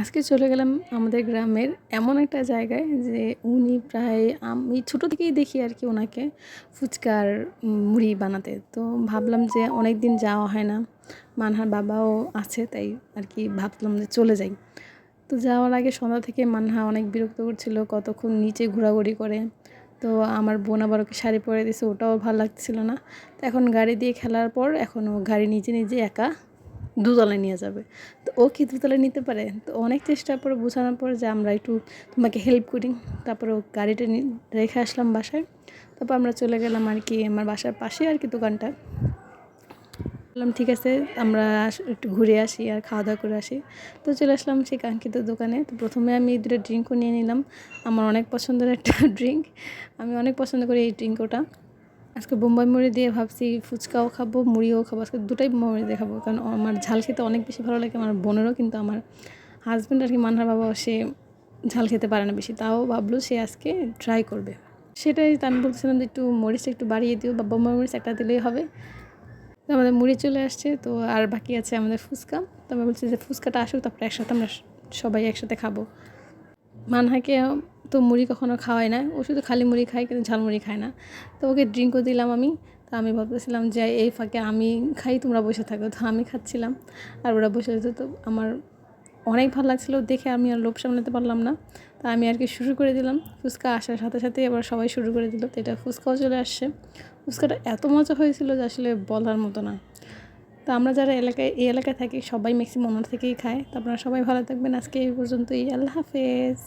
আজকে চলে গেলাম আমাদের গ্রামের এমন একটা জায়গায় যে উনি প্রায় আমি ছোটো থেকেই দেখি আর কি ওনাকে ফুচকার মুড়ি বানাতে। তো ভাবলাম যে অনেক দিন যাওয়া হয় না, মানহার বাবাও আছে তাই আর কি ভাবলাম যে চলে যাই। তো যাওয়ার আগে সন্ধ্যা থেকে মানহা অনেক বিরক্ত করছিল, কতক্ষণ নিচে ঘোরাঘুরি করে। তো আমার বোন আবার ওকে শাড়ি পরে দিয়েছে ওটাও ভালো লাগছিল না। তো এখন গাড়ি দিয়ে খেলার পর এখন ও গাড়ি নিজে নিজে একা দুতলায় নিয়ে যাবে। তো ও কি দুতলায় নিতে পারে? তো অনেক চেষ্টার পরে বোঝানোর পর যে আমরা একটু তোমাকে হেল্প করি। তারপর ও গাড়িটা রেখে আসলাম বাসায়। তারপর আমরা চলে গেলাম আর কি আমার বাসার পাশে আর কি দোকানটা। বললাম, ঠিক আছে, আমরা একটু ঘুরে আসি আর খাওয়া দাওয়া করে আসি। তো চলে আসলাম সেই কাঙ্ক্ষিত দোকানে। তো প্রথমে আমি দুটো ড্রিঙ্কও নিয়ে নিলাম। আমার অনেক পছন্দের একটা ড্রিঙ্ক আমি অনেক পছন্দ করি এই ড্রিঙ্ক ওটা। আজকে বোম্বাই মুড়ি দিয়ে ভাবছি ফুচকাও খাব, মুড়িও খাব। আজকে দুটাই বোম্বাই মুড়ি দিয়ে খাব, কারণ আমার ঝাল খেতে অনেক বেশি ভালো লাগে আমার বোনেরও, কিন্তু আমার হাজব্যান্ড আর কি মানহার বাবা সে ঝাল খেতে পারে না বেশি। তাও ভাবলো সে আজকে ট্রাই করবে। সেটাই তো আমি বলছিলাম যে একটু মরিচটা একটু বাড়িয়ে দিও, বা বোম্বাই মরিচ একটা দিলেই হবে। তো আমাদের মুড়ি চলে আসছে, তো আর বাকি আছে আমাদের ফুচকা। তো আমি বলছি যে ফুচকাটা আসুক, তারপরে একসাথে আমরা সবাই একসাথে খাব। মানহাকে তো মুড়ি কখনো খাওয়াই না। ও শুধু খালি মুড়ি খায়, কিন্তু ঝালমুড়ি খায় না। তো ওকে ড্রিঙ্কও দিলাম আমি। তো আমি ভাবতেছিলাম যে এই ফাঁকে আমি খাই, তোমরা বসে থাকো। তো আমি খাচ্ছিলাম আর ওরা বসে আছে তো আমার অনেক ভালো লাগছিল। দেখে আমি আর লোভ সামলাতে পারলাম না। তা আমি আর কি শুরু করে দিলাম। ফুচকা আসার সাথে সাথে এবার সবাই শুরু করে দিল। তো এটা ফুচকাও চলে আসছে। ফুচকাটা এত মজা হয়েছিল যে আসলে বলার মতো না। তো আমরা যারা এলাকায়, এই এলাকায় থাকি, সবাই ম্যাক্সিমাম ওনার থেকেই খায়। তো আপনারা সবাই ভালো থাকবেন। আজকে এই পর্যন্তই। আল্লাহ হাফেজ।